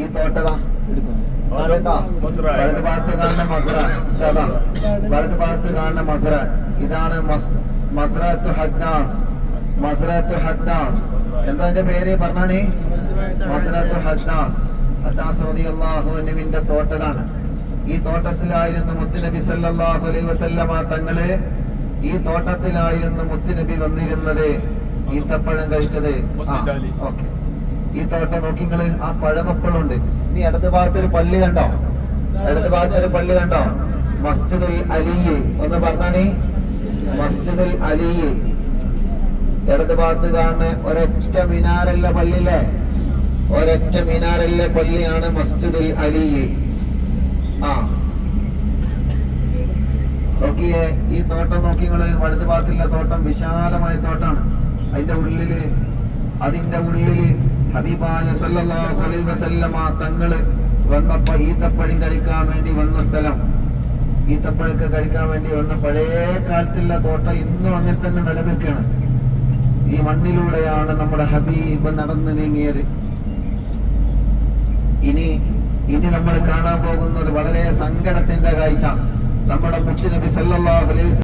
ഈ തോട്ടതാ എടുക്കും മസ്ര. വലത് ഭാഗത്ത് കാണുന്ന മസറ. ഇതാ വലത് ഭാഗത്ത് കാണുന്ന മസറ. ഇതാണ് മസറത്ത് ഹദ്ദാസ്. മസ്രത്ത് ഹദ്ദാസ്. എന്താ എന്റെ പേര്? പറഞ്ഞാണേ. മസറത്ത് ഹദ്ദാസ്. ഹദ്ദാസ്. റളിയല്ലാഹു അള്ളാഹുവിന്റെ തോട്ടതാണ്. ഈ തോട്ടത്തിലായിരുന്നു മുത്തുനബി സല്ലാഹു അലൈ വസല്ലമ തങ്ങൾ ഈ തോട്ടത്തിലായിരുന്നു മുത്തുനബി വന്നിരുന്നത്. ഈത്തപ്പഴം കഴിച്ചത്. ഓക്കെ. ഈ തോട്ടം നോക്കിങ്ങൾ ആ പഴമപ്പഴുണ്ട് ഇനി ഇടത് ഭാഗത്ത് ഒരു പള്ളി കണ്ടോ? ഇടത് ഭാഗത്ത് ഒരു പള്ളി കണ്ടോ? മസ്ജിദുൽ അലിയ് ഒന്ന് പറഞ്ഞാണേ. മസ്ജിദുൽ അലിയ്. ഇടത് ഭാഗത്ത് കാണുന്ന ഒരൊറ്റ മിനാരല്ല പള്ളിയിലെ ഒരൊറ്റ മിനാരല്ല പള്ളിയാണ് മസ്ജിദുൽ അലിയ്. ആ. നോക്കിയേ ഈ തോട്ടം നോക്കിങ്ങൾ വലത് ഭാഗത്തുള്ള തോട്ടം വിശാലമായ തോട്ടാണ് അതിന്റെ ഉള്ളിൽ അതിന്റെ ഉള്ളിൽ ഹബീബായ സല്ലല്ലാഹു അലൈഹി വസല്ലമ തങ്ങൾ വന്നപ്പോ ഈത്തപ്പഴം കഴിക്കാൻ വേണ്ടി വന്ന സ്ഥലം. ഈത്തപ്പഴൊക്കെ കഴിക്കാൻ വേണ്ടി വന്ന പഴയ കാലത്തുള്ള തോട്ടം ഇന്നും അങ്ങനെ തന്നെ നിലനിൽക്കുകയാണ്. ഈ മണ്ണിലൂടെയാണ് നമ്മുടെ ഹബീബ് നടന്നു നീങ്ങിയത്. ഇനി ഇനി നമ്മൾ കാണാൻ പോകുന്നത് വളരെ സങ്കടത്തിന്റെ കാഴ്ച. നമ്മുടെ മുത്തുനബി സല്ലല്ലാഹു അലൈഹി